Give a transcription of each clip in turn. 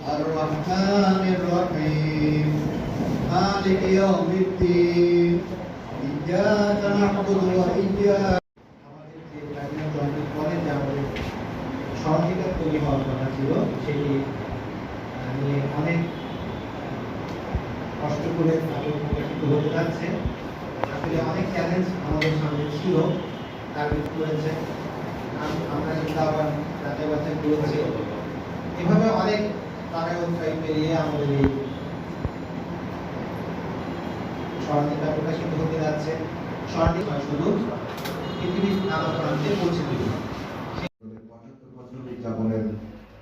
الرحمن الرحيم مالك يوم الدين إياك نعبد وإياك আমাদের যে প্লাটিনাম জয়েন্টের পরে যে আমাদের সহযোগিতা তৈরি হওয়ার কথা ছিল সেটি আহ, নিয়ে অনেক কষ্ট করে তাদের প্রকাশিত হতে যাচ্ছে আসলে অনেক চ্যালেঞ্জ আমাদের সামনে ছিল টার্গেট করেছে আম- আমরা কিন্তু আবার যাচাই বাছাই করেছি এভাবে অনেক তারা উৎসাহী পেরিয়ে আমাদের এই স্মরণিকা প্রকাশিত হতে যাচ্ছে। স্মরণিকা শুধু পৃথিবীর নানা প্রান্তে পৌঁছে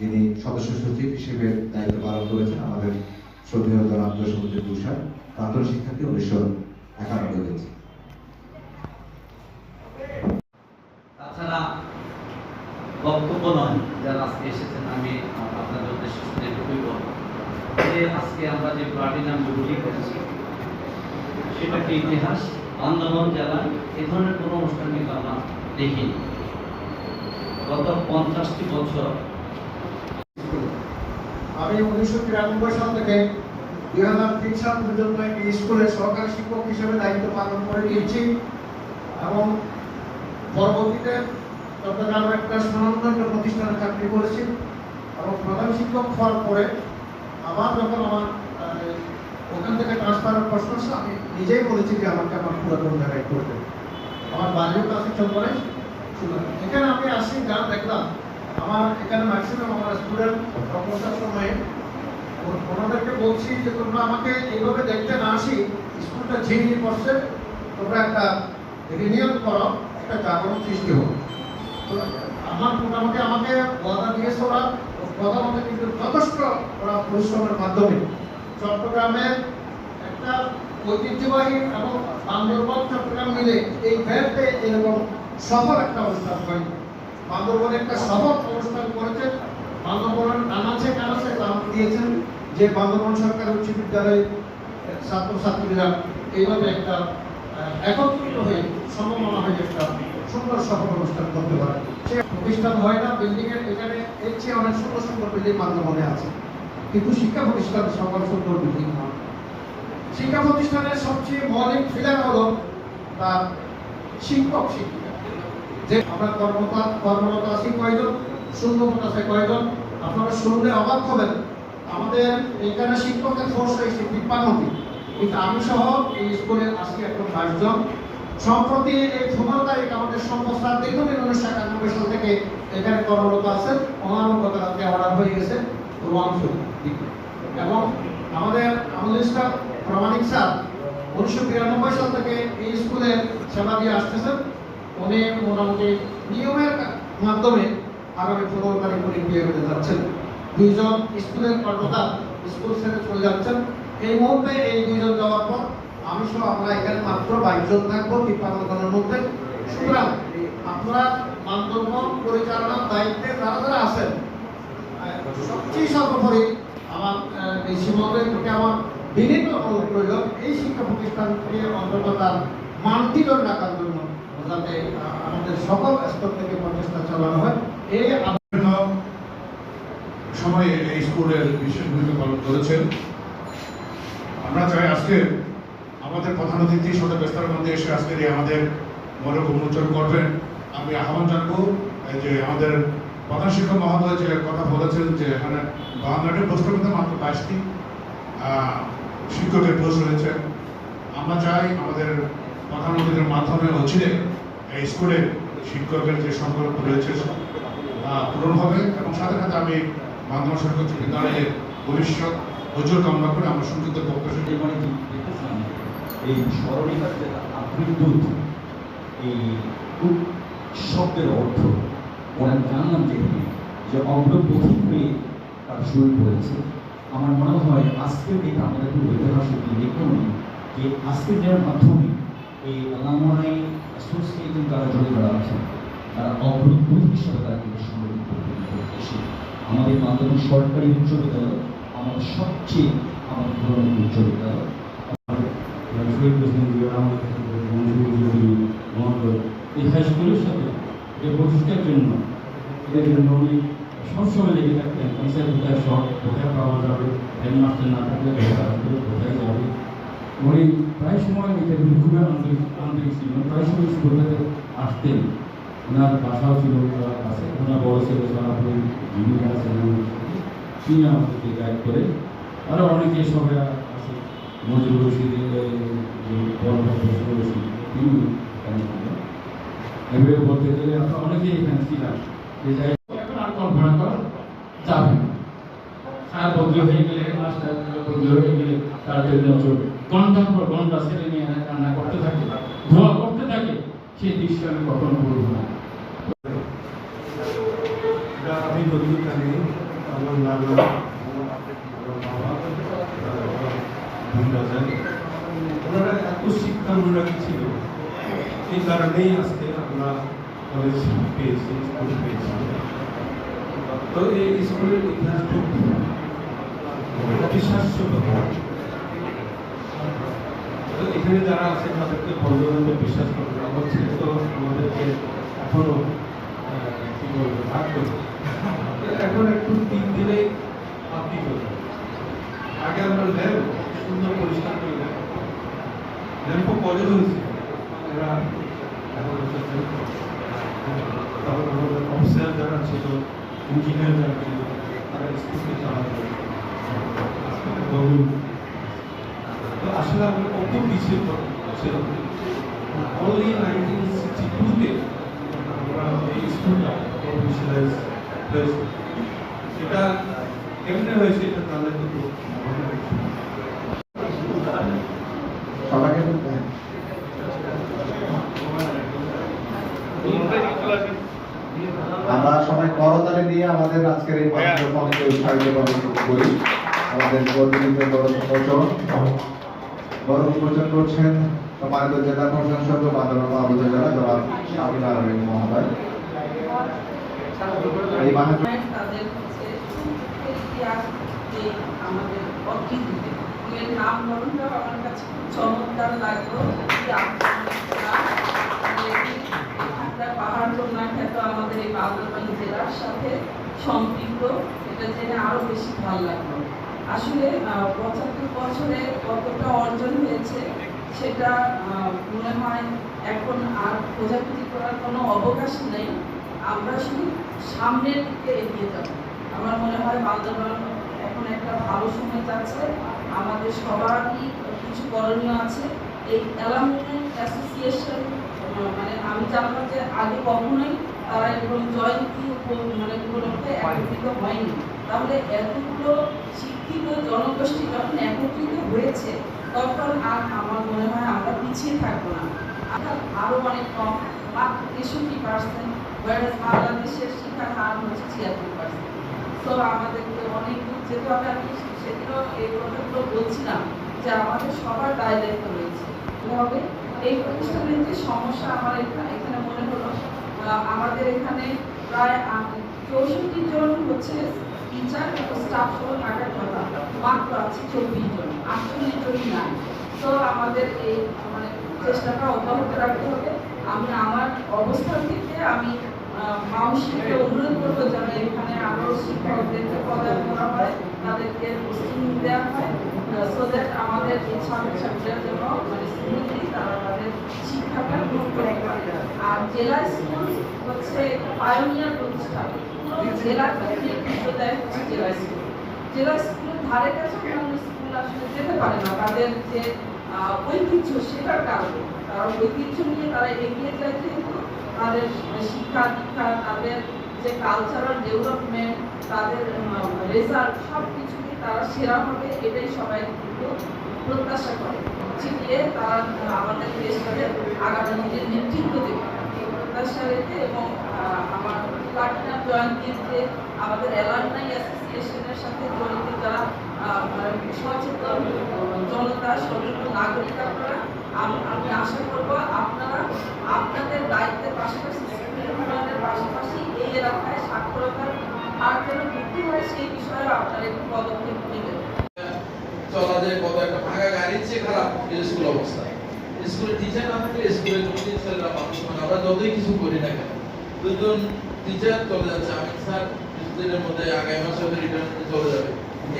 যিনি সদস্য সচিব হিসেবে দায়িত্ব পালন করেছেন আমাদের শ্রদ্ধেয় জনাব জসমুদ্দি তুষার, প্রাক্তন শিক্ষার্থী উনিশশো একানব্বই হয়েছে তাছাড়া বক্তব্য নয় যারা আজকে এসেছেন আমি আপনাদের উদ্দেশ্যে শুধু এটুকুই বলব যে আজকে আমরা যে প্লাটিনাম জুবলি করেছি সেটা একটি ইতিহাস, আন্দোলন জেলায় এ ধরনের কোনো অনুষ্ঠান কিন্তু আমরা দেখিনি। গত পঞ্চাশটি বছর। আমি উনিশশো তিরানব্বই সাল থেকে দুই হাজার তিন সাল পর্যন্ত এই স্কুলের সহকারী শিক্ষক হিসেবে দায়িত্ব পালন করে দিয়েছি এবং পরবর্তীতে চট্টগ্রামের একটা স্বনামধন্য প্রতিষ্ঠানে চাকরি করেছি এবং প্রধান শিক্ষক হওয়ার পরে আবার যখন আমার ওখান থেকে ট্রান্সফারের প্রশ্ন আমি নিজেই বলেছি যে আমাকে আমার পুরাতন জায়গায় করতে আমার বাড়ির কাছে চন্দ্রে এখানে আমি আসি, যা দেখলাম, আমার এখানে ম্যাক্সিমাম আমার স্টুডেন্ট প্রফেসর সময়ে। ওনাদেরকে বলছি যে তোমরা আমাকে এইভাবে দেখতে না আসি, স্কুলটা ঝিমিয়ে পড়ছে তোমরা একটা রিনিয়ন করো একটা জাগরণ সৃষ্টি হোক। আমার মোটামুটি আমাকে ওয়াদা দিয়েছে ওরা কথা কিন্তু যথেষ্ট ওরা পরিশ্রমের মাধ্যমে। চট্টগ্রামের একটা ঐতিহ্যবাহী এবং বান্দরবান, চট্টগ্রাম মিলে এই ভ্যাটে এরকম সফল একটা অনুষ্ঠান হয়। বান্দরবনে একটা সফল অনুষ্ঠান করেছে। বান্দরবনের কানাচে কানাচে নাম দিয়েছেন যে বান্দরবন সরকার উচ্চ বিদ্যালয়ের ছাত্রছাত্রীরা এইভাবে একটা একত্রিত হয়ে সমমনা হয়ে একটা সুন্দর সফল অনুষ্ঠান করতে পারে। সে প্রতিষ্ঠান হয় না বিল্ডিং এর এখানে এর চেয়ে অনেক সুন্দর সুন্দর বিল্ডিং বান্দরবনে আছে। কিন্তু শিক্ষা প্রতিষ্ঠান সকল সুন্দর নয় শিক্ষা প্রতিষ্ঠানের সবচেয়ে মৌলিক ফিলার হলো তার শিক্ষক শিক্ষিকা। যে আমরা কর্মরত কর্মরত আছি কয়জন শূন্যপদ আছে কয়জন, আপনারা শুনলে অবাক হবেন। আমাদের এখানে শিক্ষকের ফোর্স হয়েছে তিপ্পান্নটি। কিন্তু আমি সহ এই স্কুলে আজকে এখন বাইশ জন সম্প্রতি এই পনেরো তারিখ আমাদের সংস্থার দীর্ঘদিন উনিশশো একানব্বই সাল থেকে এখানে কর্মরত আছেন গতকালকে অর্ডার হয়ে গেছে? রোয়াংশু এবং আমাদের আমাদের স্টাফ প্রামাণিক স্যার উনিশশো বিরানব্বই সাল থেকে এই স্কুলে সেবা দিয়ে আসতেছেন। উনি মোটামুটি নিয়মের মাধ্যমে আগামী পনেরো তারিখ উনি বিয়ে হতে যাচ্ছেন। দুইজন স্কুলের কর্মদার স্কুল ছেড়ে চলে যাচ্ছেন। এই মুহূর্তে এই দুইজন যাওয়ার পর আমি সহ আমরা এখানে মাত্র বাইশ জন থাকব তিপ্পান্ন জনের মধ্যে। সুতরাং আপনারা বান্দরবন পরিচালনার দায়িত্বে যারা যারা আছেন সবচেয়ে সর্বোপরি আমার এই সীমান্তের প্রতি আমার অনুরোধ রইল, এই শিক্ষা প্রতিষ্ঠানকে অন্তত তার মানটি ধরে রাখার জন্য যাতে আমাদের সকল স্তর থেকে প্রচেষ্টা চালানো হয়। এই সময়ে এই স্কুলের বিশেষ ভূমিকা পালন করেছেন। আমরা চাই আজকে আমাদের প্রধান অতিথি ব্যস্তার মধ্যে এসে আজকের এই আমাদের মরক উন্মোচন করবেন। আমি আহ্বান জানব যে আমাদের প্রধান শিক্ষক মহোদয় যে কথা বলেছেন, যে এখানে বাংলাদেশের পোস্টের মধ্যে মাত্র বাইশটি শিক্ষকের পোস্ট রয়েছে। আমরা চাই আমাদের প্রধান অতিথির মাধ্যমে অচিরে এই স্কুলে শিক্ষকের যে সংকল্প রয়েছে পূরণ হবে এবং সাথে সাথে আমি বাংলা সরকার বিদ্যালয়ের ভবিষ্যৎ উজ্জ্বল কামনা করে আমার বক্তব্য জীবনে এই স্মরণিকার যে আবৃদ্দূত এই শব্দের অর্থ ওরা জানলাম যে অগ্রপথিক হয়ে তার শুরু আমার মনে হয় আজকের দিন আমাদের খুব ঐতিহাসিক দেখুন যে আজকের দিনের মাধ্যমে এই আলামনাই অ্যাসোসিয়েশন যারা জড়িত যারা আছেন তারা অগ্রদূত হিসাবে তারা কিন্তু সংগঠিত করতেছে আমাদের বান্দরবান সরকারি উচ্চ বিদ্যালয়, আমাদের সবচেয়ে আমাদের ধরনের উচ্চ বিদ্যালয়। এই হাই সাথে যে প্রতিষ্ঠার জন্য, এদের জন্য উনি সবসময় লেগে থাকতেন কিসের কোথায়, শখ কোথায় পাওয়া যাবে? হেডমাস্টার না থাকলে কোথায় যাবে? উনি প্রায় সময় এটা খুবই আন্তরিক আন্তরিক ছিল। প্রায় সময় স্কুলটাতে আসতেন ওনার বাসাও ছিল ওনার কাছে। ওনার বড় ছেলে সরাপুরি জীবিকা আছেন তিনি আমাদেরকে গাইড করে। আরও অনেকে সবাই আছে। মজুর রশিদ তিনি এভাবে বলতে গেলে আমরা অনেকেই এখানে ছিলাম যে যাই এখন আর কল্পনা করা যাবে না বদলি হয়ে গেলে মাস্টার বদলি হয়ে গেলে জন্য চলবে ঘণ্টার পর ঘণ্টা ছেলে মেয়ে কান্না করতে থাকে ধোয়া করতে থাকে সেই দৃশ্য আমি কখনো বলব না আমি যতদূর জানি আমার নানা ওনারা এত শিক্ষা অনুরাগী ছিল এই কারণেই আজকে আমরা কলেজ পেয়েছি স্কুল পেয়েছি তো এই স্কুলের ইতিহাস খুব অবিশ্বাস্য ব্যাপার এখানে যারা আছে তাদেরকে বন্ধুবান্ধব বিশ্বাস করবে আমার ছেলে তো আমাদেরকে এখনও কি বলব, ভাগ এখন একটু তিন দিনে আপনি করবেন আগে আমরা ল্যাম্প সুন্দর পরিষ্কার করে ল্যাম্প ল্যাম্প কলেজ হয়েছে? এরা এখন তারপর অফিসার যারা ছিল ইঞ্জিনিয়ার যারা ছিল তারা স্কুলকে চালাতো তো আসলে আমরা কত পিছিয়ে ছিলাম অনলি নাইনটিন সিক্সটি টুতে আমরা এই স্কুলটা প্রফেশনালাইজ হয়েছে সেটা কেমনে হয়েছে এটা তাহলে কিন্তু সবাইকে আমরা সবাই করতালি দিয়ে আমাদের আজকের এই কর্মসূচিকে উৎসাহিত করি আমাদের বড় উন্মোচন বড় উন্মোচন করছেন সম্মানিত জেলা প্রশাসক ও বান্দরবান আবুজা জেলা জনাব শামিল আলমিন মহোদয়। এই আমাদের আমার কাছে। চমৎকার লাগল পাহাড় আমাদের এই বান্দরবান জেলার সাথে সম্পৃক্ত, এটা জেনে আরও বেশি ভালো লাগল। আসলে পঁচাত্তর বছরে কতটা অর্জন হয়েছে সেটা মনে হয় এখন আর খোঁজাখুঁজি করার কোনো অবকাশ নেই। আমরা শুধু সামনের দিকে এগিয়ে যাব। আমার মনে হয় বান্দরবান এখন একটা ভালো সময় যাচ্ছে। আমাদের সবারই কিছু করণীয় আছে। এই অ্যালামনি অ্যাসোসিয়েশন মানে আমি জানলাম যে আগে কখনোই তারা এরকম জয়ন্তী মানে উপলক্ষে একত্রিত হয়নি। তাহলে এতগুলো শিক্ষিত জনগোষ্ঠী যখন একত্রিত হয়েছে, তখন আর আমার মনে হয় আমরা পিছিয়ে থাকব না। অর্থাৎ আরও অনেক কম, মাত্র তেষট্টি পার্সেন্ট বাংলাদেশের শিক্ষার হার হচ্ছে ছিয়াত্তর পার্সেন্ট তো আমাদেরকে অনেক দূর যেতে হবে। আমি সেদিনও এই কথাগুলো বলছিলাম যে আমাদের সবার দায় দায়িত্ব রয়েছে। হবে এই প্রতিষ্ঠানের যে সমস্যা আমার এখানে এখানে মনে হলো আমাদের এখানে প্রায় চৌষট্টি জন হচ্ছে টিচার এবং স্টাফ সহ থাকার কথা মাত্র আছে চব্বিশ জন, আটচল্লিশ জনই নাই। তো আমাদের এই মানে চেষ্টাটা অব্যাহত রাখতে হবে। আমি আমার অবস্থান থেকে আমি মাউসিকে অনুরোধ করব যেন এখানে আরও শিক্ষকদেরকে প্রদান করা হয়, তাদেরকে পোস্টিং দেওয়া হয় সো দ্যাট আমাদের এই ছাত্রছাত্রীরা যেন মানে স্মুথলি তারা তাদের শিক্ষাটা গ্রহণ করতে পারে। আর জেলা স্কুল হচ্ছে পায়োনিয়ার প্রতিষ্ঠান। দেয় জেলা স্কুল জেলা স্কুলের ধারে কাছে অন্যান্য স্কুল আসলে যেতে পারে না। তাদের যে ঐতিহ্য সেটার কারণে তারা ঐতিহ্য নিয়ে তারা এগিয়ে যায় যেহেতু তাদের শিক্ষা দীক্ষা, তাদের যে কালচারাল ডেভেলপমেন্ট তাদের রেজাল্ট সব কিছুই তারা সেরা হবে এটাই সবাই কিন্তু প্রত্যাশা করে। যে তারা আমাদের দেশটাকে আগামী দিনের নেতৃত্ব দেবে। প্রত্যাশা রেখে এবং আমার প্লাটিনাম জয়ন্তীর যে আমাদের অ্যালামনাই অ্যাসোসিয়েশনের সাথে জড়িত যারা সচেতন জনতা, সচেতন নাগরিক আপনারা, আমি আশা করব আপনারা আপনাদের দায়িত্বের পাশাপাশি স্কুলের উন্নয়নের পাশাপাশি এই এলাকায় সাক্ষরতার হার যেন বৃদ্ধি হয় সেই বিষয়ে আপনারা একটু পদক্ষেপ নেবেন। চলা যায় কত একটা ভাঙা গাড়ির চেয়ে খারাপ স্কুল অবস্থা। স্কুলে টিচার না থাকলে স্কুলে কোনোদিন মানুষ আমরা যতই কিছু করি না কেন, দুজন টিচার চলে যাচ্ছে। আমি স্যার কিছুদিনের মধ্যে আগামী মাসে রিটার্ন চলে যাবে।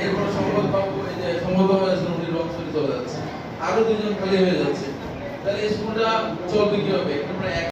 এরপর সম্পদ বাবু এই যে সম্পদ বাবু আছেন উনি রংসরি চলে যাচ্ছে। আরও দুজন খালি হয়ে যাচ্ছে। তাহলে এই স্কুলটা চলবে কীভাবে?